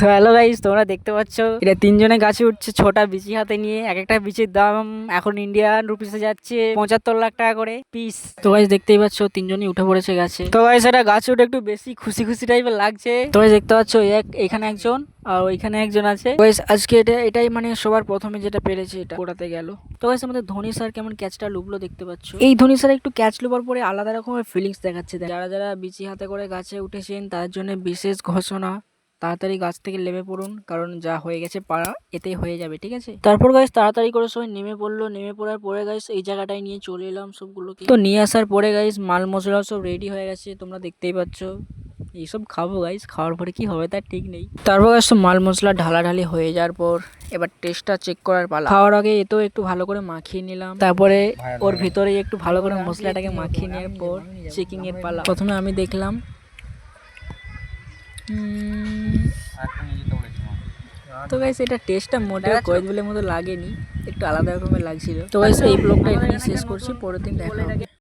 তো hello guys তোমরা দেখতে পাচ্ছ? এটা তিনজনে গাছে উঠছে, ছোটা বিচি হাতে নিয়ে। এক একটা বিচির দাম এখন ইন্ডিয়ান রুপিসে যাচ্ছে পঁচাত্তর লাখ টাকা করে পিস তো গাইস দেখতেই পাচ্ছ, তিনজনই উঠে পড়েছে গাছে। তো গাইস এটা গাছে উঠে একটু বেশি খুশি খুশি টাইপের লাগছে। তো গাইস দেখতে পাচ্ছ এক এখানে একজন আর ওইখানে একজন আছে। গাইস আজকে এটা এটাই মানে সবার প্রথমে যেটা পেরেছে এটা। ওটাতে গেল। তো গাইস আমাদের ধোনি স্যার কেমন ক্যাচটা লুবলো দেখতে পাচ্ছ? এই ধোনি স্যার একটু ক্যাচ লুবার পরে আলাদা রকমের ফিলিংস দেখাচ্ছে। যারা যারা বিচি হাতে করে গাছে উঠেছেন, তার জন্য বিশেষ ঘোষণা। তাড়াতাড়ি গাছ থেকে নেমে পড়ুন, কারণ যা হয়ে গেছে পাড়া, এতেই হয়ে যাবে, ঠিক আছে? তারপর গাইস তাড়াতাড়ি করে সবাই নেমে পড়ল, নেমে পড়ার পরে গাইস এই জায়গাটায় নিয়ে চলে এলাম সবগুলোকে। তো নিয়ে আসার পরে গাইস মাল মশলা সব রেডি হয়ে গেছে, তোমরা দেখতেই পাচ্ছ। এইসব খাব গাইস খাওয়ার পরে কি হবে তার ঠিক নেই। তারপর তো মাল মশলা ঢালাঢালি হয়ে যাওয়ার পর এবার টেস্টটা চেক করার পালা। খাওয়ার আগে এতেও একটু ভালো করে মাখিয়ে নিলাম। তারপরে ওর ভিতরে একটু ভালো করে মশলাটাকে মাখিয়ে নেওয়ার পর চেকিংয়ের পালা। প্রথমে আমি দেখলাম তো গাইস এটা টেস্টটা মোটেও কয়েকগুলোর মতো লাগেনি একটু আলাদা রকমের লাগছিল। তো গাইস এই ব্লগটা এখানে শেষ করছি পরের দিন দেখা